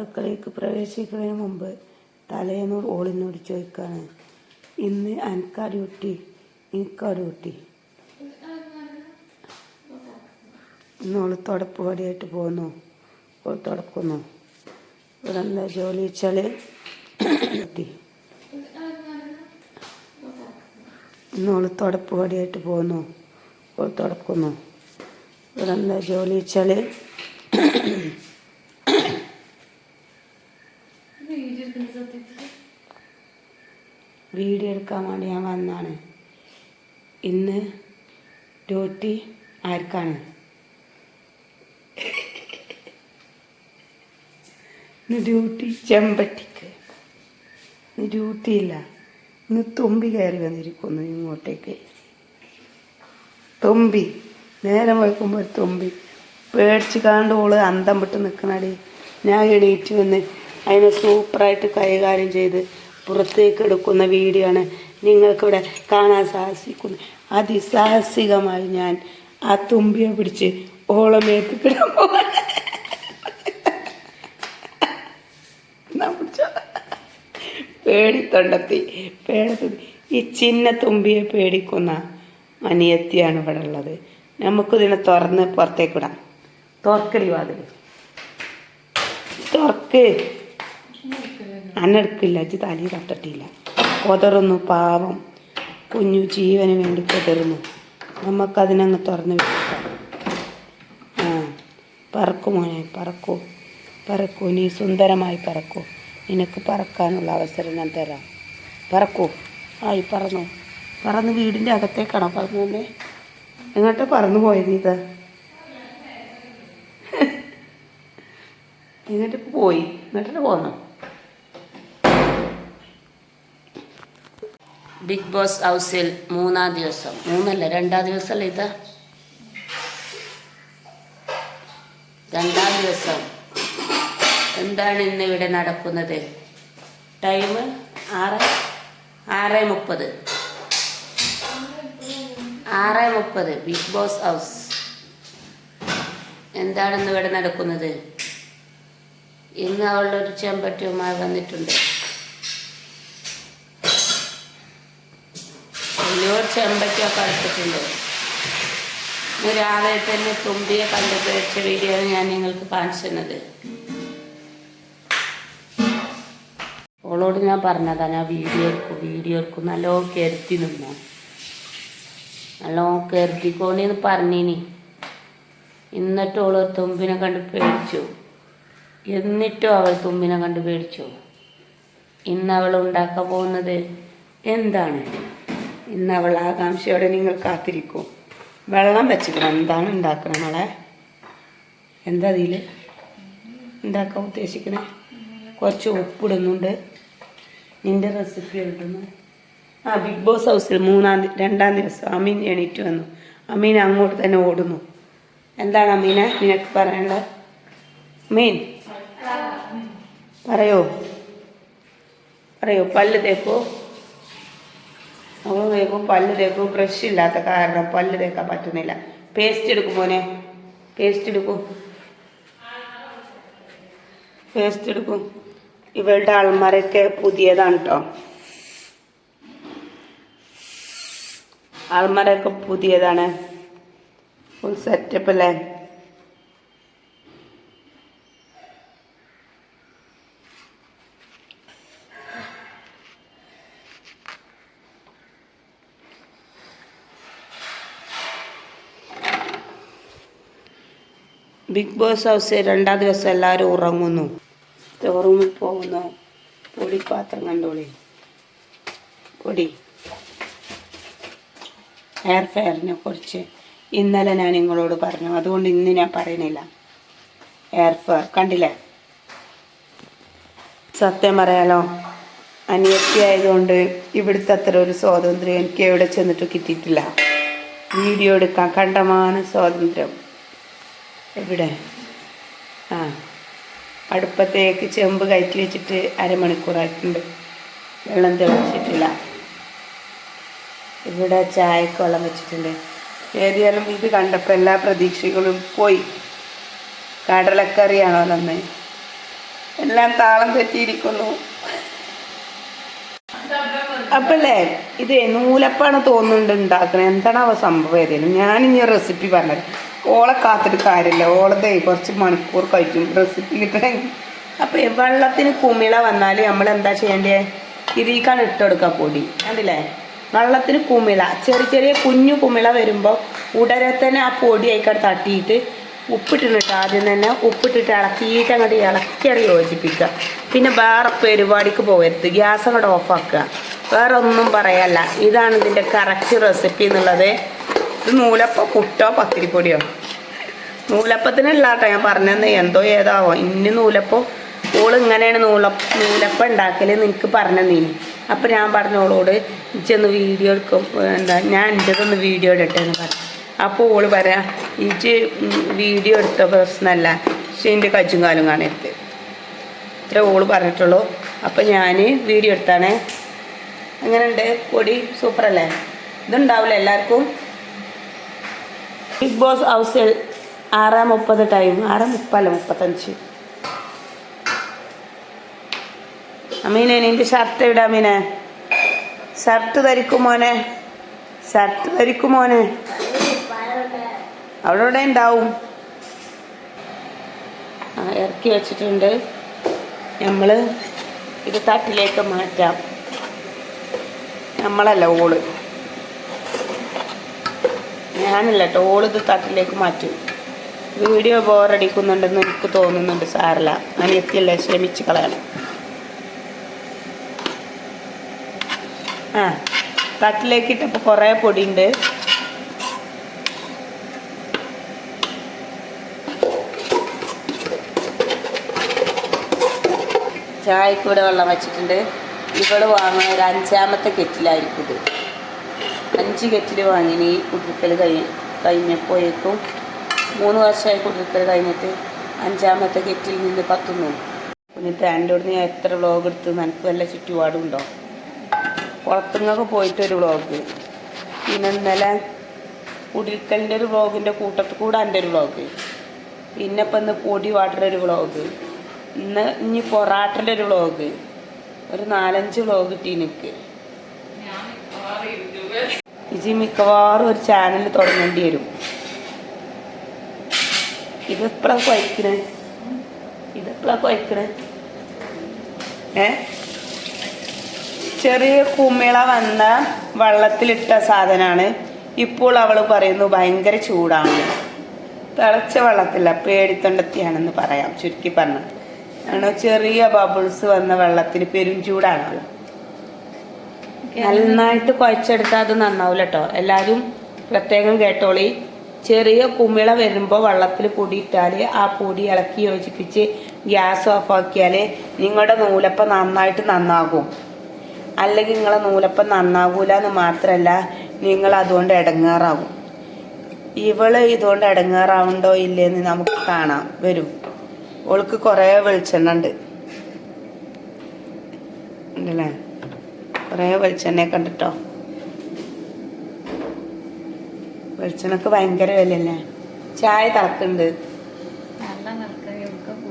അടുക്കളയ്ക്ക് പ്രവേശിക്കുന്നതിന് മുമ്പ് തലേന്ന് ഓളിനോട് ചോദിക്കാണ് ഇന്ന് അനക്കാ ഡ്യൂട്ടി ഡ്യൂട്ടി ഇന്ന് ഓൾ തുടപ്പ് പടിയായിട്ട് പോന്നു. ഓൾ തുടക്കുന്നു. ഇവിടെ എന്താ ജോലി വെച്ചാൽ ഇന്ന് ഓൾ തുടപ്പ് പടിയായിട്ട് പോന്നു. ഓൾ തുടക്കുന്നു. ഇവിടെ എന്താ ജോലി വെച്ചാൽ വീഡിയോ എടുക്കാൻ വേണ്ടി ഞാൻ വന്നാണ് ഇന്ന് ഡ്യൂട്ടി ആർക്കാണ്? ഇന്ന് ഡ്യൂട്ടി ചെമ്പട്ടിക്ക്. ഇന്ന് ഡ്യൂട്ടി ഇല്ല. ഇന്ന് തുമ്പി കയറി വന്നിരിക്കുന്നു ഇങ്ങോട്ടേക്ക്. തുമ്പി. നേരം വയ്ക്കുമ്പോൾ തുമ്പി. പേടിച്ച് കാണ്ട് ഓൾ അന്തം വിട്ട് നിൽക്കണടി ഞാൻ എണീറ്റ് വന്ന് അതിനെ സൂപ്പറായിട്ട് കൈകാര്യം ചെയ്ത് പുറത്തേക്ക് എടുക്കുന്ന വീഡിയോ ആണ് നിങ്ങൾക്കിവിടെ കാണാൻ സാഹസിക്കുന്നത് അതിസാഹസികമായി ഞാൻ ആ തുമ്പിയെ പിടിച്ച് ഓളമേത്ത് കിടാൻ. പേടിത്തൊണ്ടെത്തി പേടത്തി ഈ ചിന്ന തുമ്പിയെ പേടിക്കുന്ന അനിയത്തിയാണ് ഇവിടെ ഉള്ളത്. നമുക്കിതിനെ തുറന്ന് പുറത്തേക്ക് വിടാം. തുറക്കടി വാതിൽ തുറക്ക്. അന്നെടുക്കില്ല അജ് തലയിൽ തട്ടിട്ടില്ല. കൊതറുന്നു പാവം. കുഞ്ഞു ജീവന് വേണ്ടി കൊതറുന്നു. നമുക്കതിനങ്ങ് തുറന്ന് വെക്കാം. ആ പറക്കൂ മോനെ പറക്കൂ. പറക്കൂ നീ സുന്ദരമായി പറക്കൂ. നിനക്ക് പറക്കാനുള്ള അവസരം ഞാൻ തരാം. പറക്കൂ. ആയി പറന്നു. പറന്ന് വീടിന്റെ അകത്തേക്കാണോ പറന്നു തന്നെ എങ്ങോട്ട് പറന്നു പോയത് ഇത്? എന്നിട്ട് പോയി? എന്നിട്ട് പോന്നു? ബിഗ് ബോസ് ഹൗസിൽ മൂന്നാം ദിവസം. മൂന്നല്ല രണ്ടാം ദിവസമല്ല ഇത്? രണ്ടാം ദിവസം. എന്താണ് ഇന്ന് ഇവിടെ നടക്കുന്നത്? ടൈം ആറ്? ആറ് മുപ്പത്. ആറ് മുപ്പത് ബിഗ് ബോസ് ഹൗസ്. എന്താണ് ഇന്ന് ഇവിടെ നടക്കുന്നത്? ഇന്ന് അവളുടെ ഒരു ചെമ്പറ്റിയുമായി വന്നിട്ടുണ്ട്. ചെമ്പട്ടിയൊക്കെ അടുത്തിട്ടുണ്ട്. രാവിലെ തന്നെ തുമ്പിയെ കണ്ടിട്ട് വെച്ച വീഡിയോ ഞാൻ നിങ്ങൾക്ക് കാണിച്ചു തന്നത് ഓളോട് ഞാൻ പറഞ്ഞതാ ഞാൻ വീഡിയോ എടുക്കും വീഡിയോ എടുക്കും നല്ലോ കരുത്തി നിന്നോ. കരുത്തിക്കോണി കരുതിക്കോണിന്ന് പറഞ്ഞിനി. എന്നിട്ട് ഒരു തുമ്പിനെ കണ്ട് പേടിച്ചു. എന്നിട്ടും അവൾ തുമ്പിനെ കണ്ട് പേടിച്ചു. ഇന്ന് അവൾ ഉണ്ടാക്കാൻ പോകുന്നത് എന്താണ്? ഇന്ന് അവൾ ആകാംക്ഷയോടെ നിങ്ങൾ കാത്തിരിക്കും. വെള്ളം വെച്ചിക്കണം എന്താണ് ഉണ്ടാക്കണം നമ്മളെ എന്താ അതിൽ ഉണ്ടാക്കാൻ ഉദ്ദേശിക്കണേ? കുറച്ച് ഉപ്പിടുന്നുണ്ട്. നിന്റെ റെസിപ്പി ഇടുന്നു ആ ബിഗ് ബോസ് ഹൗസിൽ മൂന്നാം രണ്ടാം ദിവസം അമീൻ എണീറ്റ് വന്നു. അമീൻ അങ്ങോട്ട് തന്നെ ഓടുന്നു. എന്താണ് അമീനെ നിനക്ക് പറയാനുള്ളത്? അമീൻ. പറയോ? പറയോ? പല്ല് തേക്കോ നമ്മൾ തേക്കും പല്ല് തേക്കും ബ്രഷ് ഇല്ലാത്ത കാരണം പല്ല് തേക്കാൻ പറ്റുന്നില്ല. പേസ്റ്റ് എടുക്കും മോനെ. പേസ്റ്റ് എടുക്കും. പേസ്റ്റ് എടുക്കും. ഇവളുടെ ആൾമാരൊക്കെ പുതിയതാണ് കേട്ടോ ആൾമാരൊക്കെ പുതിയതാണ്. ഫുൾ സെറ്റപ്പ് അല്ലേ? ബിഗ് ബോസ് ഹൗസ് രണ്ടാം ദിവസം എല്ലാവരും ഉറങ്ങുന്നു. റൂമിൽ പോകുന്നു പൊടിപ്പാത്രം കണ്ടോളി. പൊടി. എയർ ഫെയറിനെ കുറിച്ച് ഇന്നലെ ഞാൻ നിങ്ങളോട് പറഞ്ഞു. അതുകൊണ്ട് ഇന്ന് ഞാൻ പറയുന്നില്ല. എയർ ഫെയർ കണ്ടില്ലേ? സത്യം പറയാലോ അനിയത്തി ആയതുകൊണ്ട് ഇവിടുത്തെ അത്ര ഒരു സ്വാതന്ത്ര്യം എനിക്ക് എവിടെ ചെന്നിട്ട് കിട്ടിയിട്ടില്ല. വീഡിയോ എടുക്കാൻ കണ്ടമാനം സ്വാതന്ത്ര്യം. എവിടെ? ആ. അടുപ്പത്തേക്ക് ചെമ്പ് കയറ്റി വെച്ചിട്ട് അരമണിക്കൂറായിട്ടുണ്ട്. വെള്ളം തിളച്ചിട്ടില്ല. ഇവിടെ ചായക്ക് വെള്ളം വെച്ചിട്ടുണ്ട്. ഏതായാലും ഇത് കണ്ടപ്പോൾ എല്ലാ പ്രതീക്ഷകളും പോയി. കടലക്കറിയാണോ നന്ന്? എല്ലാം താളം തെറ്റിയിരിക്കുന്നു. അപ്പല്ലേ ഇത് നൂലപ്പാണ് തോന്നുന്നുണ്ട് ഉണ്ടാക്കണേ. എന്താണ് അവ സംഭവം? ഏതെങ്കിലും ഞാൻ ഇനി റെസിപ്പി പറഞ്ഞത് ഓളെ കാത്തിട്ട് കാര്യമില്ല. ഓളതേ കുറച്ച് മണിക്കൂർ കഴിക്കും. റെസിപ്പി കിട്ടണമെങ്കിൽ അപ്പോൾ വെള്ളത്തിന് കുമിള വന്നാൽ നമ്മൾ എന്താ ചെയ്യേണ്ടത് തിരിക്കാണ് ഇട്ടെടുക്കുക പൊടി. കണ്ടില്ലേ? വെള്ളത്തിന് കുമിള. ചെറിയ ചെറിയ കുഞ്ഞു കുമിള വരുമ്പോൾ ഉടനെ തന്നെ ആ പൊടി ആയിക്കടെ തട്ടിയിട്ട് ഉപ്പിട്ടിട്ട് ആദ്യം തന്നെ ഉപ്പിട്ടിട്ട് ഇളക്കിയിട്ട് അങ്ങോട്ട് ഇളക്കിയറി യോജിപ്പിക്കുക. പിന്നെ വേറെ പരിപാടിക്ക് പോകരുത്. ഗ്യാസ് അങ്ങോട്ട് ഓഫാക്കുക വേറെ ഒന്നും പറയല്ല. ഇതാണ് ഇതിന്റെ കറക്റ്റ് റെസിപ്പി എന്നുള്ളത്. ഇത് നൂലപ്പം പുട്ടോ പത്തിരിപ്പൊടിയോ? നൂലപ്പത്തിനല്ല കേട്ടോ ഞാൻ പറഞ്ഞത്. എന്തോ ഏതാവോ. ഇനി നൂലപ്പം ഓൾ ഇങ്ങനെയാണ് നൂല നൂലപ്പം ഉണ്ടാക്കലെന്ന് എനിക്ക് പറഞ്ഞു നീ അപ്പം ഞാൻ പറഞ്ഞോളോട് ഇച്ചൊന്ന് വീഡിയോ എടുക്കും. എന്താ ഞാൻ എന്റെതൊന്ന് വീഡിയോ ഇടട്ടെന്ന് പറഞ്ഞു. അപ്പോൾ ഓൾ പറയാം ഇച്ച് വീഡിയോ എടുത്ത പ്രശ്നമല്ല പക്ഷെ എന്റെ കച്ചും കാലും കാണരുത്. ഇത്ര ഓൾ പറഞ്ഞിട്ടുള്ളൂ. അപ്പം ഞാൻ വീഡിയോ എടുത്താണ്. എങ്ങനെയുണ്ട്? പൊടി സൂപ്പറല്ലേ? ഇതുണ്ടാവില്ല എല്ലാവർക്കും? ബിഗ് ബോസ് ഹൗസിൽ ആറ് മുപ്പത് ടൈം ആറ് മുപ്പല്ല മുപ്പത്തഞ്ച്. അമീനെ നിന്റെ ഷർട്ട് ഇടാ അമീനെ? ഷർട്ട് ധരിക്കും മോനെ. ഷർട്ട് ധരിക്കും മോനെ. അവിടെ ഉണ്ടാവും? ഇറക്കി വെച്ചിട്ടുണ്ട്. നമ്മൾ ഇത് തട്ടിലേക്ക് മാറ്റാം. നമ്മളല്ല ഓൾ. ഞാനല്ല കേട്ടോ ഓൾ ഇത് തട്ടിലേക്ക് മാറ്റും. വീഡിയോ ബോറടിക്കുന്നുണ്ടെന്ന് എനിക്ക് തോന്നുന്നുണ്ട് സാറില്ല അനിയത്തിയല്ലേ ക്ഷമിച്ച് കളയണം. ആ തട്ടിലേക്ക് ഇട്ടപ്പോൾ കുറേ പൊടിയുണ്ട്. ചായക്കൂടെ ഇവിടെ വെള്ളം വെച്ചിട്ടുണ്ട്. ഇവൾ വാങ്ങുന്ന ഒരു അഞ്ചാമത്തെ കെറ്റിലായിരിക്കും ഇത്. അഞ്ച് കെറ്റിൽ വാങ്ങിന് ഈ കുടിക്കൽ കഴി കഴിഞ്ഞപ്പോഴേക്കും മൂന്ന് വർഷമായി കുടുക്കൽ കഴിഞ്ഞിട്ട് അഞ്ചാമത്തെ കെറ്റിൽ നിന്ന് പത്തുന്നു. പിന്നെ അടുത്ത് ഞാൻ എത്ര വ്ളോഗ് എടുത്ത് നനക്ക് വല്ല ചുറ്റുപാടുണ്ടോ കുളത്തുങ്ങൊക്കെ പോയിട്ടൊരു വ്ളോഗ് പിന്നെ ഇന്നലെ കുടിക്കലിന്റെ ഒരു വ്ളോഗിന്റെ കൂട്ടത്തിൽ കൂടെ എന്റെ ഒരു വ്ളോഗ് പിന്നെ ഇപ്പം ഇന്ന് പൊടി വാട്ടർ ഒരു വ്ളോഗ് ഇന്ന് ഇനി പൊറാട്ടന്റെ ഒരു വ്ളോഗ് ഒരു നാലഞ്ച് വ്ളോഗ് കിട്ടി എനിക്ക് ഇജി മിക്കവാറും ഒരു ചാനൽ തുടങ്ങേണ്ടി വരും. ഇതെപ്പോഴാണ് കുഴക്കണേ ഇതെപ്പോഴാണ് കുഴക്കണേ ഏ? ചെറിയ കുമിള വന്ന വെള്ളത്തിലിട്ട സാധനമാണ് ഇപ്പോൾ അവൾ പറയുന്നു ഭയങ്കര ചൂടാണ്. തിളച്ച വെള്ളത്തില്ല പേടിത്തൊണ്ടത്തിയാണെന്ന് പറയാം ചുരുക്കി പറഞ്ഞു ചെറിയ ബബിൾസ് വന്ന വെള്ളത്തിന് പെരും ചൂടാണല്ലോ. നന്നായിട്ട് കുഴച്ചെടുത്താൽ അത് നന്നാവില്ല കേട്ടോ എല്ലാവരും പ്രത്യേകം കേട്ടോളി. ചെറിയ കുമിള വരുമ്പോൾ വെള്ളത്തിൽ പൊടി ഇട്ടാൽ ആ പൊടി ഇളക്കി യോജിപ്പിച്ച് ഗ്യാസ് ഓഫ് ആക്കിയാൽ നിങ്ങളുടെ നൂലപ്പം നന്നായിട്ട് നന്നാകും. അല്ലെങ്കിൽ നിങ്ങളെ നൂലപ്പം നന്നാകൂല എന്ന് മാത്രമല്ല നിങ്ങൾ അതുകൊണ്ട് ഇടങ്ങാറാവും ഇവൾ ഇതുകൊണ്ട് ഇടങ്ങാറാവുണ്ടോ ഇല്ലേന്ന് നമുക്ക് കാണാം. വരും. ഓൾക്ക് കുറേ വെളിച്ചെണ്ണ ഉണ്ട്. ഉണ്ടല്ലേ? കുറേ വെളിച്ചെണ്ണയെ കണ്ടിട്ടോ? വെളിച്ചെണ്ണക്ക് ഭയങ്കര വിലയല്ലേ? ചായ തിളക്കുന്നുണ്ട്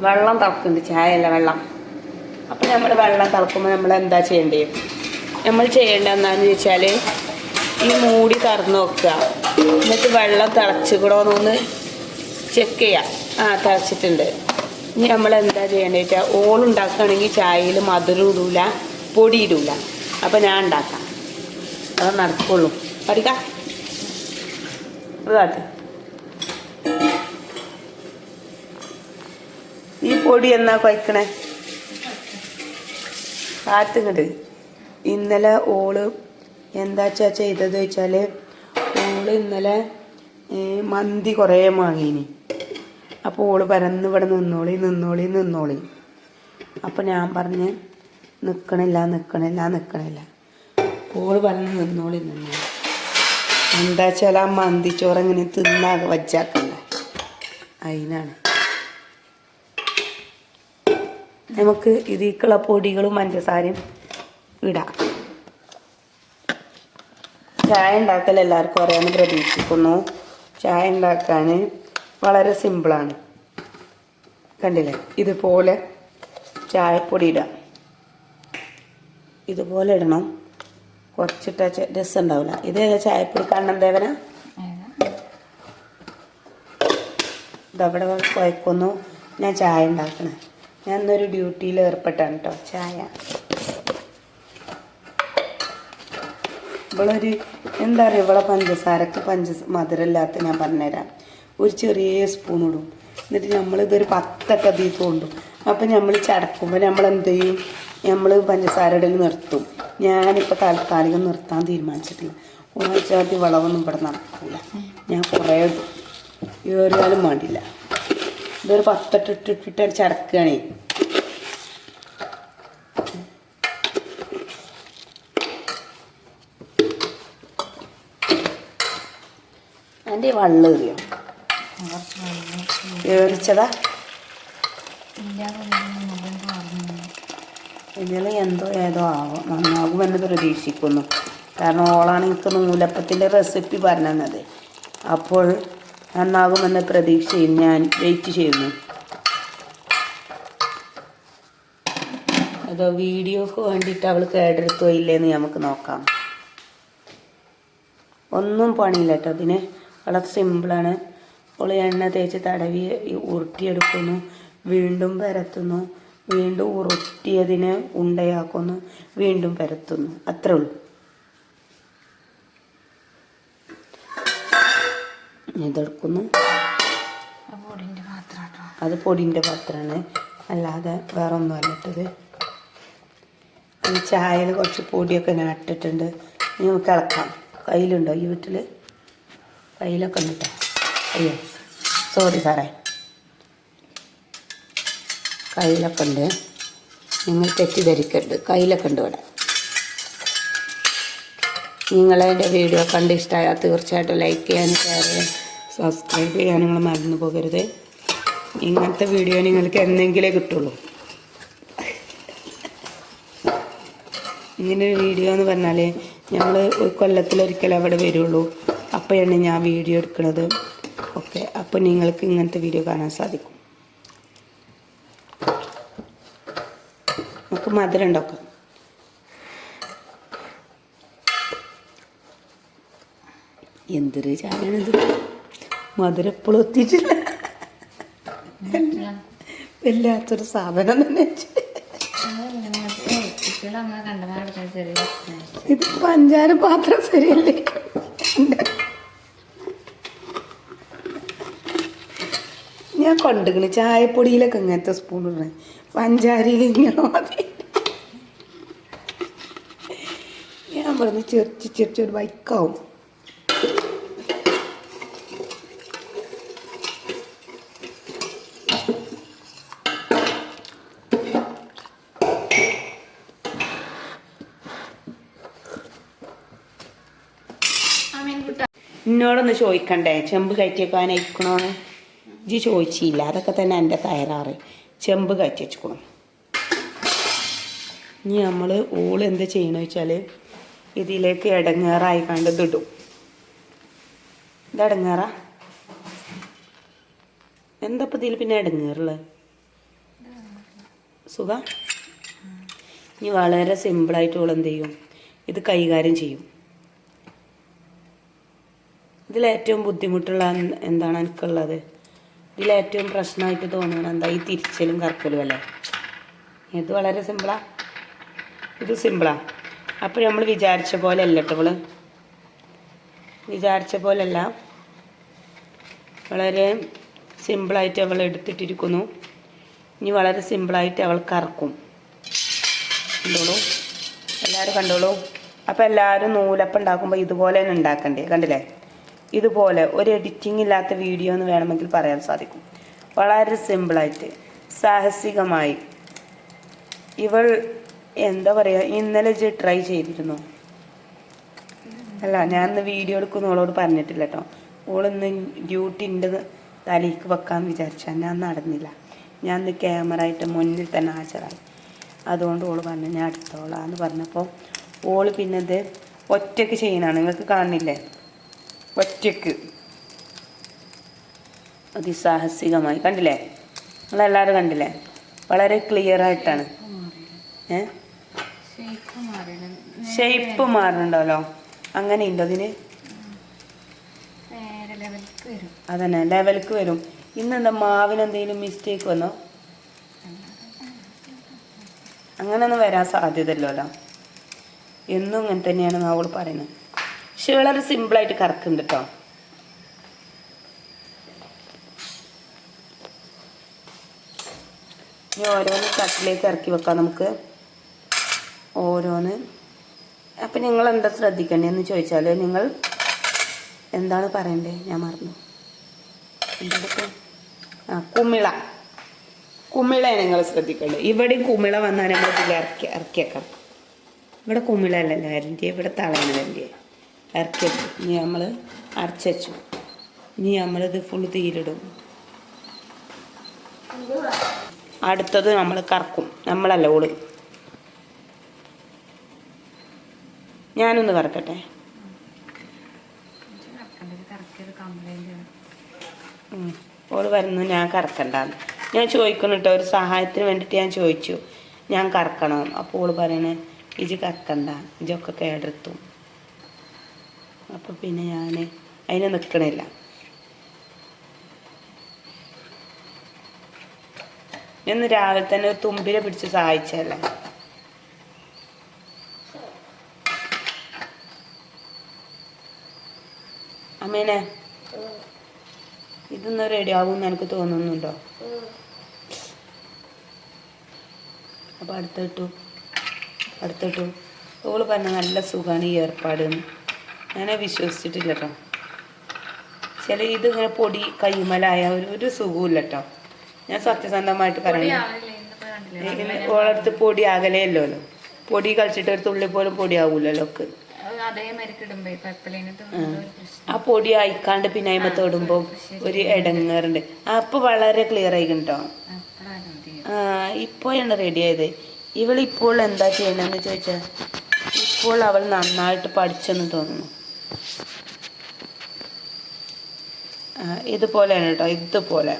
വെള്ളം തിളക്കുന്നുണ്ട് ചായ അല്ല വെള്ളം അപ്പം നമ്മൾ വെള്ളം തിളക്കുമ്പോൾ നമ്മൾ എന്താ ചെയ്യേണ്ടത് നമ്മൾ ചെയ്യേണ്ട എന്താണെന്ന് ചോദിച്ചാൽ ഈ മൂടി തുറന്ന് വെക്കുക. എന്നിട്ട് വെള്ളം തിളച്ചുകൂടോന്നൊന്ന് ചെക്ക് ചെയ്യാം. ആ തിളച്ചിട്ടുണ്ട്. ഇനി നമ്മൾ എന്താ ചെയ്യേണ്ടത് വെച്ചാൽ ഓളുണ്ടാക്കുകയാണെങ്കിൽ ചായയിൽ മധുരം ഇടൂല പൊടി ഇടൂല. അപ്പം ഞാൻ ഉണ്ടാക്കാം. അത് നടക്കുള്ളൂ. പഠിക്കാം. കാട്ട് ഈ പൊടി എന്നാ കുഴക്കണേ കാറ്റുങ്ങട്. ഇന്നലെ ഓൾ എന്താ എന്താച്ചാ ചെയ്തത് വെച്ചാൽ ഓൾ ഇന്നലെ മന്തി കുറേ വാങ്ങീനി. അപ്പോൾ ഓൾ പരന്ന് ഇവിടെ നിന്നോളി നിന്നോളി നിന്നോളി. അപ്പോൾ ഞാൻ പറഞ്ഞ് നിൽക്കണില്ല നിൽക്കണില്ല നിൽക്കണില്ല ഓൾ പറഞ്ഞ് നിന്നോളി നിന്നു. എന്താ വെച്ചാൽ ആ മന്തിച്ചോറ് ഇങ്ങനെ തിന്നാ വച്ചാക്കണ്ട അതിനാണ് നമുക്ക് ഇതിക്കുള്ള പൊടികളും പഞ്ചസാരയും ഇടാം. ചായ ഉണ്ടാക്കൽ എല്ലാവർക്കും അറിയാമെന്ന് പ്രതീക്ഷിക്കുന്നു. ചായ ഉണ്ടാക്കാൻ വളരെ സിമ്പിളാണ് കണ്ടില്ലേ? ഇതുപോലെ ചായപ്പൊടി ഇടാം. ഇതുപോലെ ഇടണം. കുറച്ചിട്ട രസം ഉണ്ടാവില്ല ഇത് ചായപ്പൊടി? കണ്ണൻ ദേവന ഇതവിടെ കുഴക്കുന്നു. ഞാൻ ചായ ഉണ്ടാക്കണേ. ഞാൻ ഇന്നൊരു ഡ്യൂട്ടിയിൽ ഏർപ്പെട്ടാണ് കേട്ടോ ചായ. ഇവളൊരു എന്താ പറയുക ഇവളെ പഞ്ചസാരക്ക് പഞ്ച മധുരമില്ലാത്ത ഞാൻ പറഞ്ഞുതരാം. ഒരു ചെറിയ സ്പൂൺ ഇടും. എന്നിട്ട് നമ്മളിതൊരു പത്തൊക്കെ ഇതിൽ തോണ്ടും അപ്പം നമ്മൾ ചടക്കുമ്പോൾ നമ്മൾ എന്ത് ചെയ്യും? നമ്മൾ പഞ്ചസാര ഇടൽ നിർത്തും. ഞാനിപ്പോൾ താൽക്കാലികം നിർത്താൻ തീരുമാനിച്ചിട്ടില്ല. ഒന്നാഴ്ചാത്തി വളവൊന്നും ഇവിടെ നടക്കില്ല ഞാൻ കുറേ ഇടും ഏറിയാലും വേണ്ടില്ല. ഇതൊരു പത്തെട്ട് ഇട്ടിട്ട് ചടക്കുകയാണേ എന്റെ വള്ള എറിയോ ഏറിച്ചതാ ഇന്നലെ എന്തോ ഏതോ ആവും നന്നാകുമെന്ന് പ്രതീക്ഷിക്കുന്നു. കാരണം ഓളാണ് എനിക്ക് നൂലപ്പത്തിന്റെ റെസിപ്പി പറഞ്ഞു തന്നത് അപ്പോൾ നന്നാകുമെന്ന പ്രതീക്ഷയിൽ ഞാൻ വെയിറ്റ് ചെയ്യുന്നു. അതോ വീഡിയോക്ക് വേണ്ടിയിട്ട് അവൾ കേടെടുത്തോ ഇല്ലേന്ന് നമുക്ക് നോക്കാം. ഒന്നും പണിയില്ല കേട്ടോ അതിന് വളരെ സിമ്പിളാണ് അവൾ എണ്ണ തേച്ച് തടവി ഉരുട്ടിയെടുക്കുന്നു. വീണ്ടും പരത്തുന്നു. വീണ്ടും ഉരുട്ടിയതിനെ ഉണ്ടയാക്കുന്നു വീണ്ടും പരത്തുന്നു. അത്രേ ഉള്ളൂ. ഇതെടുക്കുന്നു. അത് പൊടിന്റെ പാത്രമാണ്. അല്ലാതെ വേറെ ഒന്നും അല്ലിട്ടത്. ഈ ചായയിൽ കുറച്ച് പൊടിയൊക്കെ ഞാൻ ഇട്ടിട്ടുണ്ട്. ഇനി നമുക്ക് ഇളക്കാം. കയ്യിലുണ്ടോ ഈ വീട്ടിൽ കയ്യിലൊക്കെ ഉണ്ട്? അയ്യോ സോറി സാറേ. കയ്യിലൊക്കെ ഉണ്ട്. നിങ്ങൾ തെറ്റിദ്ധരിക്കരുത്. കയ്യിലൊക്കെ ഉണ്ട് ഇവിടെ. നിങ്ങളെന്റെ വീഡിയോ കണ്ട് ഇഷ്ടമായാൽ തീർച്ചയായിട്ടും ലൈക്ക് ചെയ്യാനും ഷെയർ ചെയ്യാൻ സബ്സ്ക്രൈബ് ചെയ്യാനും നിങ്ങൾ മറന്നു പോകരുത്. ഇങ്ങനത്തെ വീഡിയോ നിങ്ങൾക്ക് എന്തെങ്കിലേ കിട്ടുള്ളൂ. ഇങ്ങനെ ഒരു വീഡിയോ എന്ന് പറഞ്ഞാൽ ഞങ്ങൾ ഒരു കൊല്ലത്തിലൊരിക്കലും അവിടെ വരുള്ളൂ. അപ്പോഴാണ് ഞാൻ വീഡിയോ എടുക്കുന്നത് ഓക്കെ അപ്പോൾ നിങ്ങൾക്ക് ഇങ്ങനത്തെ വീഡിയോ കാണാൻ സാധിക്കും. നമുക്ക് മധുരം ഉണ്ടാക്കാം. എന്തൊരു ചായയാണിത്? മധുരം എപ്പോഴും എത്തിയിട്ടില്ല വല്ലാത്തൊരു സാധനം തന്നെ. ഇത് പഞ്ചാര പാത്രം ശരിയല്ലേ? ഞാൻ കൊണ്ടുക്കണ് ചായപ്പൊടിയിലൊക്കെ ഇങ്ങനത്തെ സ്പൂൺ പഞ്ചാരയിൽ ഇങ്ങനെ മതി. പറഞ്ഞ് ചെറിച്ച് ചെറിച്ച് ഒരു വൈക്കാവും എന്നോടൊന്ന് ചോദിക്കണ്ടേ? ചെമ്പ് കയറ്റിയേക്കാനായിരിക്കണോന്ന് ഇജ്ജ് ചോദിച്ചില്ല. അതൊക്കെ തന്നെ എന്റെ തയ്യാറ് ചെമ്പ് കയറ്റി വെച്ചുക്കണം ഇനി നമ്മൾ ഓൾ എന്താ ചെയ്യണമെന്ന് വെച്ചാൽ ഇതിലേക്ക് ഇടങ്ങേറായി കണ്ട് ഇതിടും ഇതടങ്ങേറ? ഇടങ്ങേറാ എന്താ ഇതിൽ പിന്നെ ഇടങ്ങേറുള്ളത് സുഖ? ഇനി വളരെ സിമ്പിളായിട്ട് ഓളെന്ത് ചെയ്യും? ഇത് കൈകാര്യം ചെയ്യും. ഇതിലേറ്റവും ബുദ്ധിമുട്ടുള്ള എന്ത് എന്താണ് എനിക്കുള്ളത് ഇതിലേറ്റവും പ്രശ്നമായിട്ട് തോന്നുന്നത് എന്താ? ഈ തിരിച്ചലും കറക്കലും അല്ലേ? ഇത് വളരെ സിമ്പിളാ? ഇത് സിമ്പിളാ? അപ്പോൾ നമ്മൾ വിചാരിച്ച പോലെ അല്ല കേട്ടോ ഇവൾ. വിചാരിച്ച പോലല്ല വളരെ സിമ്പിളായിട്ട് അവൾ എടുത്തിട്ടിരിക്കുന്നു. ഇനി വളരെ സിമ്പിളായിട്ട് അവൾ കറക്കും. കണ്ടോളൂ? എല്ലാവരും കണ്ടോളൂ? അപ്പോൾ എല്ലാവരും നൂലപ്പം ഉണ്ടാക്കുമ്പോൾ ഇതുപോലെ തന്നെ ഉണ്ടാക്കണ്ടേ? കണ്ടില്ലേ? ഇതുപോലെ ഒരു എഡിറ്റിംഗ് ഇല്ലാത്ത വീഡിയോ എന്ന് വേണമെങ്കിൽ പറയാൻ സാധിക്കും. വളരെ സിമ്പിളായിട്ട് സാഹസികമായി. ഇവൾ എന്താ പറയുക ഇന്നലെ ജി ട്രൈ ചെയ്തിരുന്നു. അല്ല ഞാൻ ഇന്ന് വീഡിയോ എടുക്കുന്ന ഓളോട് പറഞ്ഞിട്ടില്ല കേട്ടോ ഓളിന്ന് ഡ്യൂട്ടി ഉണ്ട് തലേക്ക് വെക്കാമെന്ന് വിചാരിച്ചാൽ ഞാൻ നടന്നില്ല. ഞാൻ ഇന്ന് ക്യാമറ ആയിട്ട് മുന്നിൽ തന്നെ ഹാജരായി. അതുകൊണ്ട് ഓൾ പറഞ്ഞു ഞാൻ അടുത്തോളാന്ന് പറഞ്ഞപ്പോൾ ഓൾ പിന്നെ ഇത് ഒറ്റയ്ക്ക് ചെയ്യണാണ്. നിങ്ങൾക്ക് കാണുന്നില്ലേ? ഒറ്റയ്ക്ക് അതിസാഹസികമായി. കണ്ടില്ലേ? നിങ്ങളെല്ലാവരും കണ്ടില്ലേ? വളരെ ക്ലിയർ ആയിട്ടാണ്. ഏ? ഷേപ്പ് മാറുന്നുണ്ടല്ലോ അങ്ങനെ ഉണ്ടോ വരും. അതന്നെ ലെവൽക്ക് വരും. ഇന്നെന്താ മാവിന് എന്തെങ്കിലും മിസ്റ്റേക്ക് വന്നോ? അങ്ങനെയൊന്നും വരാൻ സാധ്യതയില്ലല്ലോ. എന്നും ഇങ്ങനെ തന്നെയാണ് അവൾ പറയുന്നത്. പക്ഷെ വളരെ സിമ്പിളായിട്ട് കറക്കുന്നുണ്ട് കേട്ടോ ഇനി ഓരോന്ന് കട്ടിലേക്ക് ഇറക്കി വെക്കാം നമുക്ക്. ഓരോന്ന്. അപ്പം നിങ്ങൾ എന്താ ശ്രദ്ധിക്കേണ്ടതെന്ന് ചോദിച്ചാൽ നിങ്ങൾ എന്താണ് പറയണ്ടേ? ഞാൻ മറന്നു. ആ കുമിള. കുമിളയാണ് നിങ്ങൾ ശ്രദ്ധിക്കേണ്ടത് ഇവിടെ കുമിള വന്നാൽ നമ്മൾ ഇതിൽ ഇറക്കി ഇറക്കിയേക്കാം ഇവിടെ കുമിള അല്ലല്ലോ. വരണ്ടി ഇവിടെ തളയാണ് വെച്ചു. ഇനി നമ്മൾ അടച്ചു ഇനി നമ്മളിത് ഫുൾ തീരിടും അടുത്തത് നമ്മൾ കറക്കും. നമ്മളല്ല ഓൾ. ഞാനൊന്ന് കറക്കട്ടെ. ഓൾ വരുന്നു ഞാൻ കറക്കണ്ടെന്ന്. ഞാൻ ചോദിക്കുന്നു കേട്ടോ ഒരു സഹായത്തിന് വേണ്ടിയിട്ട് ഞാൻ ചോദിച്ചു. ഞാൻ കറക്കണം. അപ്പോൾ ഓൾ പറയണേ ഇജ് കറക്കണ്ട ഇജൊക്കെ കേടെടുത്തു. അപ്പോൾ പിന്നെ ഞാൻ അതിനെ നിൽക്കണില്ല ഇന്ന് രാവിലെ തന്നെ തുമ്പിനെ പിടിച്ച് സഹായിച്ചല്ലേ അമ്മേനെ. ഇതൊന്നും റെഡി ആവുമെന്ന് എനിക്ക് തോന്നുന്നുണ്ടോ? അപ്പോൾ അടുത്തിട്ടു. അടുത്തിട്ടു. ഓൾ പറഞ്ഞ നല്ല സുഖമാണ് ഈ ഏർപ്പാട് എന്ന് ഞാനെ വിശ്വസിച്ചിട്ടില്ല കേട്ടോ ചില ഇത് ഇങ്ങനെ പൊടി കൈമലായ ഒരു ഒരു സുഖമില്ല കേട്ടോ ഞാൻ സത്യസന്ധമായിട്ട് പറയുന്നത് ഓളടുത്ത് പൊടി ആകലേ അല്ലോ പൊടി കളിച്ചിട്ട് ഒരു തുള്ളി പോലും പൊടി ആവൂലല്ലോ ഒക്കെ. ആ. പൊടി അയക്കാണ്ട് പിന്നെ അതിമ തൊടുമ്പോൾ ഒരു ഇടങ്ങേറുണ്ട് അപ്പൊ വളരെ ക്ലിയർ കേട്ടോ അപ്പോഴാണ് ആ ഇപ്പോഴാണ് റെഡി ആയത്. ഇവളിപ്പോൾ എന്താ ചെയ്യണമെന്ന് ചോദിച്ചാ ഇപ്പോൾ അവൾ നന്നായിട്ട് പഠിച്ചെന്ന് തോന്നുന്നു. ഇതുപോലെയാണ് കേട്ടോ ഇതുപോലെ.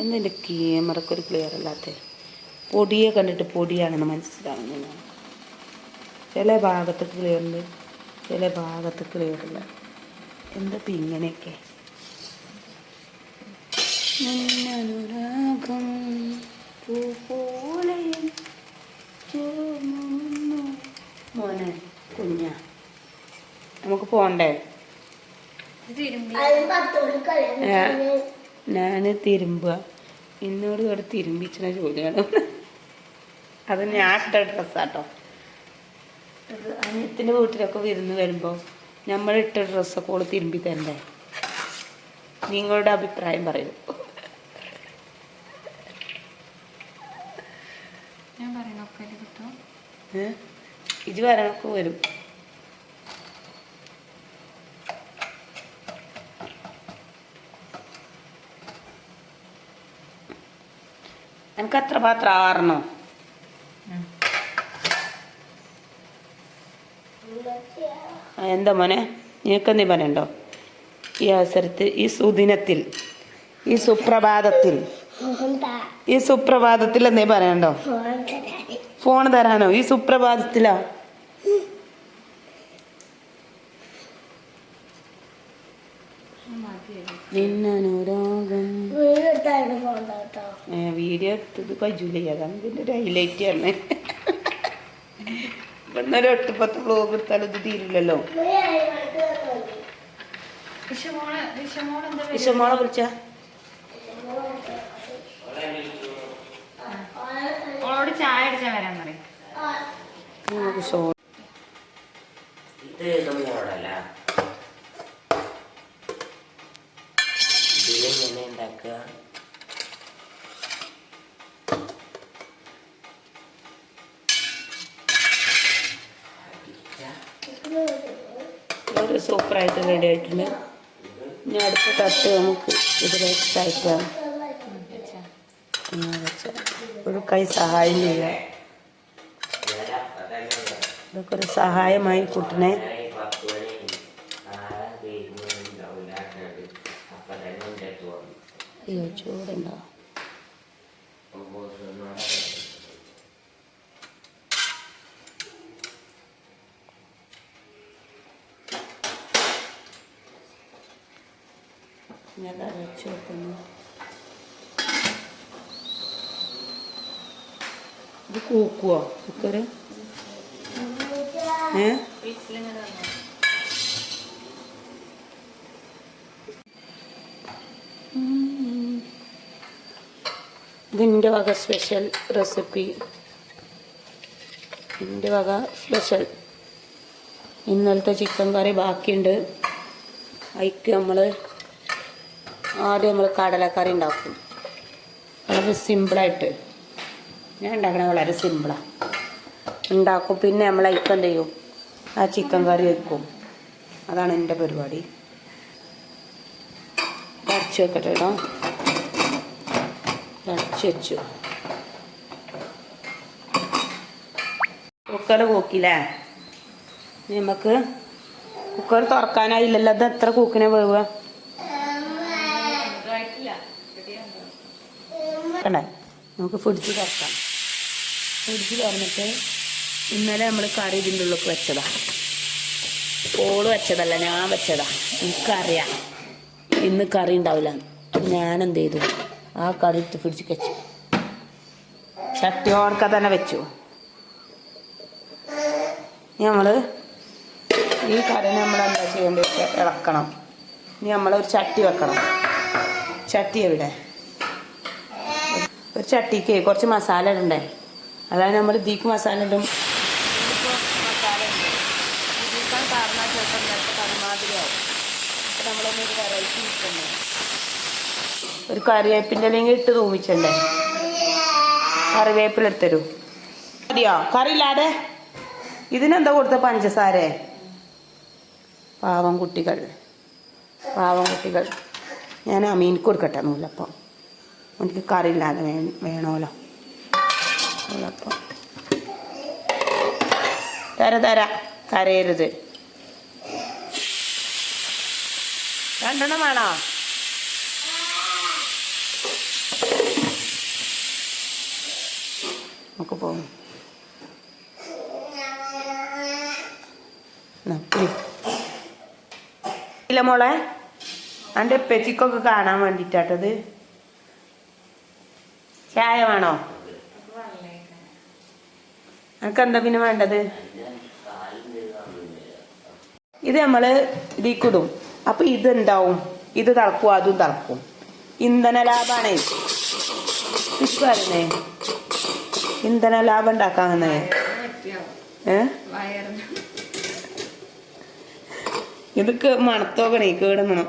എന്നെന്റെ ക്യാമറക്കൊരു ക്ലിയർ അല്ലാത്ത പൊടിയെ കണ്ടിട്ട് പൊടിയാണെന്ന് മനസ്സിലാവുന്നു ചില ഭാഗത്ത് ക്ലിയർ ഉണ്ട്. ചില ഭാഗത്ത് ക്ലിയർ ഇല്ല. എന്താ ഇപ്പം ഇങ്ങനെയൊക്കെ മോനെ കുഞ്ഞ നമുക്ക് പോണ്ടേ? ഞാൻ തിരുമ്പുക. എന്നോട് ഇവിടെ തിരുമ്പിച്ചിന ജോലിയാണ് അത് ഞാൻ ഡ്രസ്സാട്ടോ അനിയത്തിന്റെ വീട്ടിലൊക്കെ വിരുന്ന് വരുമ്പോൾ ഇട്ട ഡ്രസ്സൊക്കെ ഓൾ തിരുമ്പി തരണ്ടേ? നിങ്ങളുടെ അഭിപ്രായം പറയൂ. ഞാൻ പറയണൊക്കെ കിട്ടും? ഇജ് വരണൊക്കെ വരും. എനിക്ക് അത്ര പാത്രം ആറണോ ആ, എന്താ മോനെ? നിനക്കെന്തേ പറയണ്ടോ ഈ അവസരത്തിൽ ഈ സുദിനത്തിൽ ഈ സുപ്രഭാതത്തിൽ ഈ സുപ്രഭാതത്തിൽ എന്തേ പറയണ്ടോ ഫോൺ തരാനോ? ഈ സുപ്രഭാതത്തിലാ? നിന്നനുരാഗം. വീഡിയോ എടുത്തത് പജൂല അതാണ് ഇതിന്റെ ഒരു ഹൈലൈറ്റ് ആണ്. ഇവിടുന്ന് ഒരു എട്ട് പത്ത് ബ്ലോഗ് എടുത്താലും ഇത് തീരില്ലല്ലോ. വിഷമോൾ വിളിച്ച? ഓളോട് ചായ അടിച്ചാ വരാൻ പറയും. ഇത് ഏത് മോഡല സൂപ്പറായിട്ട് റെഡി ആയിട്ടുണ്ട്. ഇനി അടുത്ത തട്ട് നമുക്ക് ഇതിലേക്ക് കയറ്റാം ഒരു കൈ സഹായം ചെയ്യാം. ഇതൊക്കെ ഒരു സഹായമായി കുട്ടനെ പത്ത് മണി ആറ് വരുന്നുണ്ടാവില്ല അപ്പൊ തന്നെ ഉണ്ട് തോന്നുന്നു അയ്യോ ചൂടുണ്ടോ ഒമ്പത് ഞാൻ കറി വെച്ച് വെക്കുന്നു ഇത് കൂക്കുവോ കുക്കറ് ഏ? ഇതിന്റെ വക സ്പെഷ്യൽ റെസിപ്പി. ഇതിന്റെ വക സ്പെഷ്യൽ. ഇന്നലത്തെ ചിക്കൻ കറി ബാക്കിയുണ്ട്. അതിക്ക് നമ്മൾ ആദ്യം നമ്മൾ കടലക്കറി ഉണ്ടാക്കും. വളരെ സിമ്പിളായിട്ട്. ഞാൻ ഉണ്ടാക്കണത് വളരെ സിമ്പിളാണ് ഉണ്ടാക്കും പിന്നെ നമ്മൾ അയക്കം എന്ത് ചെയ്യും? ആ ചിക്കൻ കറി വെക്കും. അതാണ് എന്റെ പരിപാടി. അടച്ചു വെക്കട്ടെ കേട്ടോ അടച്ചു വെച്ചു. കുക്കർ കൂക്കില്ലേ നമുക്ക് കുക്കർ തുറക്കാനായില്ലല്ലോ. അത് എത്ര കൂക്കിനെ വേവുക? നമുക്ക് പിടിച്ച് തുറക്കാം. ഫ്രിഡ്ജ് തുറന്നിട്ട് ഇന്നലെ നമ്മൾ കറി ഇതിന്റെ ഉള്ളിൽ വെച്ചതാ. ഓൾ വെച്ചതല്ല ഞാൻ വെച്ചതാ. എനിക്കറിയാം. ഇന്ന് കറി ഉണ്ടാവില്ല. അപ്പം ഞാൻ എന്ത് ചെയ്തു? ആ കറി ഇട്ട് ഫ്രിഡ്ജിൽ വെച്ചു. ചട്ടിയോർക്ക തന്നെ വെച്ചു. നമ്മൾ ഈ കറി നമ്മൾ എന്താ ചെയ്യേണ്ടത് ഇളക്കണം. ഇനി നമ്മളൊരു ചട്ടി വെക്കണം. ചട്ടി എവിടെ? ഒരു ചട്ടിക്ക് കുറച്ച് മസാല ഇടണ്ടേ? അതായത് നമ്മൾ ദീക്ക് മസാല ഇടും ഒരു കറിവേപ്പിന്റെ അല്ലെങ്കിൽ ഇട്ട് തൂമിച്ചണ്ടേ? കറിവേപ്പില എടുത്തരൂ. മതിയോ? കറിയില്ലാതെ ഇതിനെന്താ കൊടുത്ത പഞ്ചസാരേ? പാവം കുട്ടികൾ. പാവം കുട്ടികൾ. ഞാൻ അമീനിക്ക് കൊടുക്കട്ടെ നൂലപ്പം എനിക്ക് കറിയില്ലാതെ വേ വേണമല്ലോ നൂലപ്പം തര തര. കരയരുത്. രണ്ടെണ്ണം വേണോ? നമുക്ക് പോകും ഇല്ല മോളെ എന്റെ പെച്ചിക്കൊക്കെ കാണാൻ വേണ്ടിയിട്ടാട്ടത്. ചായ വേണോ? എനിക്ക് എന്താ പിന്നെ വേണ്ടത്? ഇത് നമ്മൾ ഇതിക്കിടും. അപ്പൊ ഇതുണ്ടാവും ഇത് തിളക്കും അതും തിളക്കും. ഇന്ധന ലാഭാണ്. ഇഷ്ടമായിരുന്നേ ഇന്ധന ലാഭം ഉണ്ടാക്കാമെന്നേ ഏ? ഇതൊക്കെ മണത്തോക്കണേ കേടുന്നണം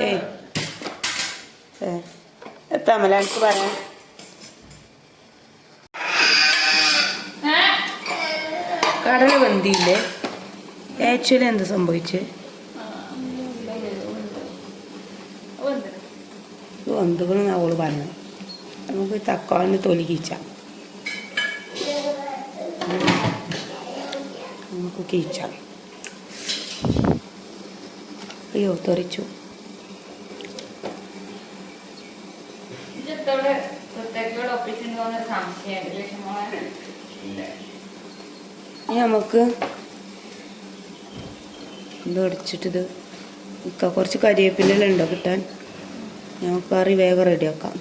ഏ? ഏ? എത്താമല്ല? എനിക്ക് പറയാം. കടല വെന്തിയില്ലേ? ആക്ച്വലി എന്ത് സംഭവിച്ച്? വെന്തുകളെന്ന് അവൾ പറഞ്ഞു? നമുക്ക് തക്കാളിന് തൊലി കീച്ചാം നമുക്ക് കീച്ച അയ്യോ തെറിച്ചു. ഇതൊക്കെ ഇനി നമുക്ക് ഇത് അടിച്ചിട്ടിത് കുറച്ച് കരിവേപ്പിലെല്ലാം കിട്ടാൻ. ഞാൻ കറി വേഗം റെഡിയാക്കാം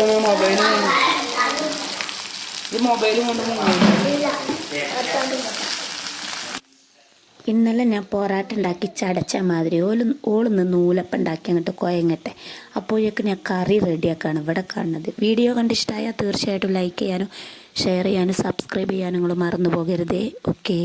എടുത്തോ മൊബൈലും ഇത് മൊബൈലും കൊണ്ട് ഇന്നലെ ഞാൻ പൊറാട്ട ഉണ്ടാക്കി ചടച്ച മാതിരി. ഓൽ ഓളൊന്ന് നൂലപ്പം ഉണ്ടാക്കി അങ്ങോട്ട് കുഴങ്ങട്ടെ അപ്പോഴേക്കും ഞാൻ കറി റെഡിയാക്കാണ് ഇവിടെ കാണുന്നത്. വീഡിയോ കണ്ടിഷ്ടമായാൽ തീർച്ചയായിട്ടും ലൈക്ക് ചെയ്യാനും ഷെയർ ചെയ്യാനും സബ്സ്ക്രൈബ് ചെയ്യാനും നിങ്ങൾ മറന്നു പോകരുതേ. ഓക്കേ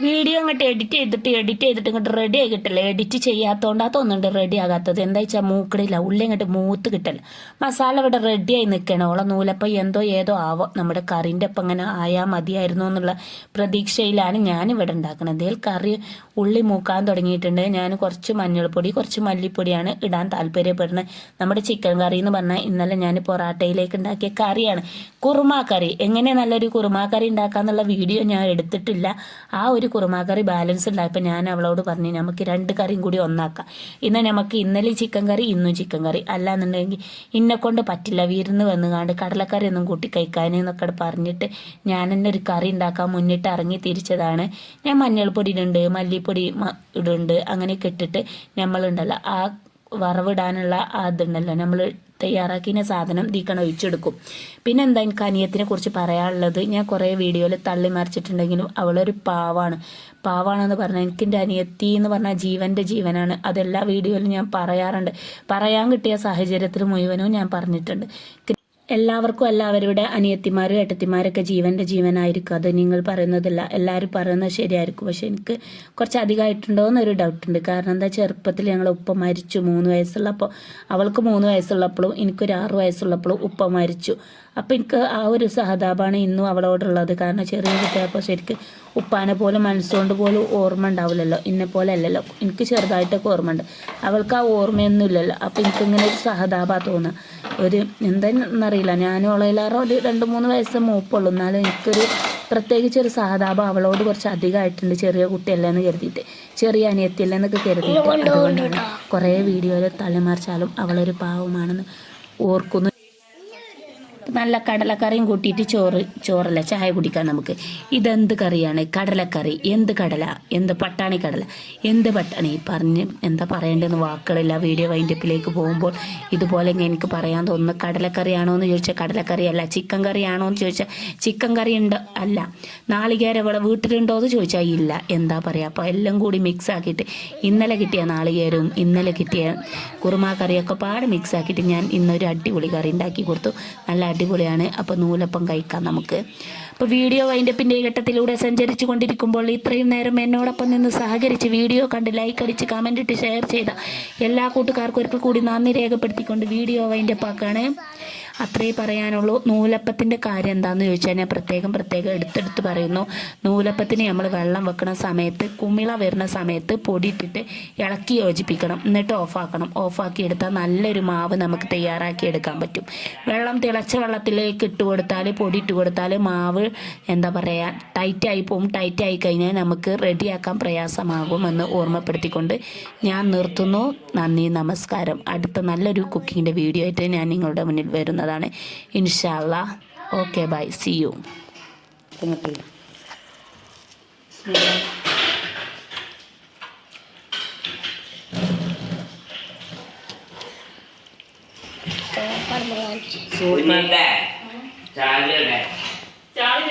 വീഡിയോ അങ്ങോട്ട് എഡിറ്റ് ചെയ്തിട്ട് എഡിറ്റ് ചെയ്തിട്ട് ഇങ്ങോട്ട് റെഡി ആയി കിട്ടില്ല എഡിറ്റ് ചെയ്യാത്തതുകൊണ്ടാ തോന്നുന്നുണ്ട് റെഡി ആകാത്തത്. എന്താ വെച്ചാൽ മൂക്കടില്ല ഉള്ളി ഇങ്ങോട്ട് മൂത്ത് കിട്ടില്ല മസാല ഇവിടെ റെഡി ആയി നിൽക്കണം ഓളെ നൂലപ്പം എന്തോ ഏതോ ആവോ. നമ്മുടെ കറിന്റെ ഒപ്പം അങ്ങനെ ആയാൽ മതിയായിരുന്നു എന്നുള്ള പ്രതീക്ഷയിലാണ് ഞാൻ ഇവിടെ ഉണ്ടാക്കുന്നത് ഇതിൽ കറി ഉള്ളി മൂക്കാൻ തുടങ്ങിയിട്ടുണ്ട്. ഞാൻ കുറച്ച് മഞ്ഞൾപ്പൊടി കുറച്ച് മല്ലിപ്പൊടിയാണ് ഇടാൻ താല്പര്യപ്പെടുന്നത്. നമ്മുടെ ചിക്കൻ കറി എന്ന് പറഞ്ഞാൽ ഇന്നലെ ഞാൻ പൊറാട്ടയിലേക്ക് ഉണ്ടാക്കിയ കറിയാണ്. കുറുമാക്കറി കറി. എങ്ങനെ നല്ലൊരു കുറുമാക്കറി കറി ഉണ്ടാക്കാന്നുള്ള വീഡിയോ ഞാൻ എടുത്തിട്ടില്ല. ആ ഒരു കുറുമാ കറി ബാലൻസ് ഉണ്ടായപ്പോൾ ഞാൻ അവളോട് പറഞ്ഞു നമുക്ക് രണ്ട് കറിയും കൂടി ഒന്നാക്കാം. ഇന്ന് നമുക്ക് ഇന്നലെ ചിക്കൻ കറി ഇന്നും ചിക്കൻ കറി. അല്ലാന്നുണ്ടെങ്കിൽ ഇന്നെ കൊണ്ട് പറ്റില്ല. വിരുന്ന് വന്നുകാണ്ട് കടലക്കറി ഒന്നും കൂട്ടി കഴിക്കാൻ എന്നൊക്കെ പറഞ്ഞിട്ട് ഞാൻ തന്നെ ഒരു കറി ഉണ്ടാക്കാൻ മുന്നിട്ട് ഇറങ്ങി തിരിച്ചതാണ്. ഞാൻ മഞ്ഞൾപ്പൊടി ഇടുന്നുണ്ട് മല്ലിപ്പൊടി ഇടുണ്ട് അങ്ങനെയൊക്കെ ഇട്ടിട്ട് നമ്മളുണ്ടല്ലോ ആ വറവിടാനുള്ള ആ ഇതുണ്ടല്ലോ. നമ്മൾ തയ്യാറാക്കിയ സാധനം ദീക്കണ ഒഴിച്ചെടുക്കും. പിന്നെ എന്താ എനിക്ക് അനിയത്തിനെ കുറിച്ച് പറയാനുള്ളത്? ഞാൻ കുറേ വീഡിയോയിൽ തള്ളി മറിച്ചിട്ടുണ്ടെങ്കിലും അവളൊരു പാവാണ്. പാവാണെന്ന് പറഞ്ഞാൽ എനിക്ക് എന്റെ അനിയത്തി എന്ന് പറഞ്ഞാൽ ജീവന്റെ ജീവനാണ്. അതെല്ലാ വീഡിയോയിലും ഞാൻ പറയാറുണ്ട്. പറയാൻ കിട്ടിയ സാഹചര്യത്തിൽ മുഴുവനും ഞാൻ പറഞ്ഞിട്ടുണ്ട്. എല്ലാവർക്കും എല്ലാവരുടെ അനിയത്തിമാരും ഏട്ടത്തിമാരൊക്കെ ജീവന്റെ ജീവനായിരിക്കും. അത് നിങ്ങൾ പറയുന്നതല്ല. എല്ലാവരും പറയുന്നത് ശരിയായിരിക്കും. പക്ഷെ എനിക്ക് കുറച്ച് അധികമായിട്ടുണ്ടോ എന്നൊരു ഡൗട്ടുണ്ട് കാരണം എന്താ ചെറുപ്പത്തിൽ ഞങ്ങൾ ഉപ്പ മരിച്ചു. മൂന്ന് വയസ്സുള്ളപ്പോൾ അവൾക്ക് മൂന്ന് വയസ്സുള്ളപ്പോഴും എനിക്കൊരു ആറ് വയസ്സുള്ളപ്പോഴും ഉപ്പ മരിച്ചു. അപ്പം എനിക്ക് ആ ഒരു സഹതാപമാണ് ഇന്നും അവളോടുള്ളത്. കാരണം ചെറിയ കുട്ടിയപ്പോൾ ശരിക്കും ഉപ്പാനെ പോലെ മനസ്സുകൊണ്ട് പോലും ഓർമ്മ ഉണ്ടാവില്ലല്ലോ. ഇന്നെ പോലെ അല്ലല്ലോ. എനിക്ക് ചെറുതായിട്ടൊക്കെ ഓർമ്മ ഉണ്ട് അവൾക്ക് ആ ഓർമ്മയൊന്നും ഇല്ലല്ലോ. അപ്പം എനിക്കിങ്ങനെ ഒരു സഹതാപ തോന്നുക ഒരു എന്താണെന്നറിയില്ല ഞാൻ അവളേലാറോ ഒരു രണ്ട് മൂന്ന് വയസ്സ് മൂപ്പുള്ളൂ. എന്നാലും എനിക്കൊരു പ്രത്യേകിച്ച് ഒരു സഹതാപം അവളോട് കുറച്ച് അധികമായിട്ടുണ്ട്. ചെറിയ കുട്ടിയല്ല എന്ന് കരുതിയിട്ട്. ചെറിയ അനിയത്തിയല്ലേ എന്നൊക്കെ കരുതിയിട്ട്. അതുകൊണ്ടാണ് കുറേ വീഡിയോയിൽ തലമറിച്ചാലും അവളൊരു പാവമാണെന്ന് ഓർക്കുന്നു. നല്ല കടലക്കറിയും കൂട്ടിയിട്ട് ചോറ് ചോറല്ല ചായ കുടിക്കാം നമുക്ക്. ഇതെന്ത് കറിയാണ്? കടലക്കറി. എന്ത് കടല? എന്ത് പട്ടാണി കടല? എന്ത് പട്ടാണി? പറഞ്ഞ് എന്താ പറയേണ്ടതെന്ന് വാക്കുകളില്ല. വീഡിയോ വൈൻഡപ്പിലേക്ക് പോകുമ്പോൾ ഇതുപോലെ എനിക്ക് പറയാൻ തോന്നുന്നു. കടലക്കറിയാണോ എന്ന് ചോദിച്ചാൽ കടലക്കറി അല്ല ചിക്കൻ കറിയാണോ എന്ന് ചോദിച്ചാൽ ചിക്കൻ കറി ഉണ്ട് അല്ല. നാളികേര ഇവിടെ വീട്ടിലുണ്ടോ എന്ന് ചോദിച്ചാൽ ഇല്ല. എന്താ പറയുക അപ്പോൾ എല്ലാം കൂടി മിക്സ് ആക്കിയിട്ട് ഇന്നലെ കിട്ടിയ നാളികേരവും ഇന്നലെ കിട്ടിയ കുറുമാ കറിയൊക്കെ പാടെ മിക്സ് ആക്കിയിട്ട് ഞാൻ ഇന്നൊരു അടിപൊളി കറി ഉണ്ടാക്കി കൊടുത്തു. നല്ല അടിപൊളിയാണ്. അപ്പോൾ നൂലപ്പം കഴിക്കാം നമുക്ക്. അപ്പോൾ വീഡിയോ വൈൻഡപ്പിന്റെ ഘട്ടത്തിലൂടെ സഞ്ചരിച്ചു കൊണ്ടിരിക്കുമ്പോൾ ഇത്രയും നേരം എന്നോടൊപ്പം നിന്ന് സഹകരിച്ച് വീഡിയോ കണ്ട് ലൈക്ക് അടിച്ച് കമന്റ് ഇട്ട് ഷെയർ ചെയ്ത എല്ലാ കൂട്ടുകാർക്കും ഒരിക്കൽ കൂടി നന്ദി രേഖപ്പെടുത്തിക്കൊണ്ട് വീഡിയോ അതിന്റെ ആക്കാണ് അത്രേ പറയാനുള്ളൂ. നൂലപ്പത്തിന്റെ കാര്യം എന്താണെന്ന് ചോദിച്ചാൽ ഞാൻ പ്രത്യേകം പ്രത്യേകം എടുത്തെടുത്ത് പറയുന്നു. നൂലപ്പത്തിന് നമ്മൾ വെള്ളം വെക്കുന്ന സമയത്ത് കുമിള വരുന്ന സമയത്ത് പൊടിയിട്ടിട്ട് ഇളക്കി യോജിപ്പിക്കണം. എന്നിട്ട് ഓഫാക്കണം. ഓഫാക്കി എടുത്താൽ നല്ലൊരു മാവ് നമുക്ക് തയ്യാറാക്കി എടുക്കാൻ പറ്റും. വെള്ളം തിളച്ച വെള്ളത്തിലേക്ക് ഇട്ട് കൊടുത്താൽ പൊടി ഇട്ട് കൊടുത്താൽ മാവ് എന്താ പറയുക ടൈറ്റായി പോകും ടൈറ്റായി കഴിഞ്ഞാൽ നമുക്ക് റെഡിയാക്കാൻ പ്രയാസമാകും എന്ന് ഓർമ്മപ്പെടുത്തിക്കൊണ്ട് ഞാൻ നിർത്തുന്നു. നന്ദി നമസ്കാരം. അടുത്ത നല്ലൊരു കുക്കിങ്ങിന്റെ വീഡിയോ ആയിട്ട് ഞാൻ നിങ്ങളുടെ മുന്നിൽ വരുന്നതാണ് ഇൻഷാല്ല ഓക്കെ ബൈ സി യു ചാകലയുടെ ചാവിലെ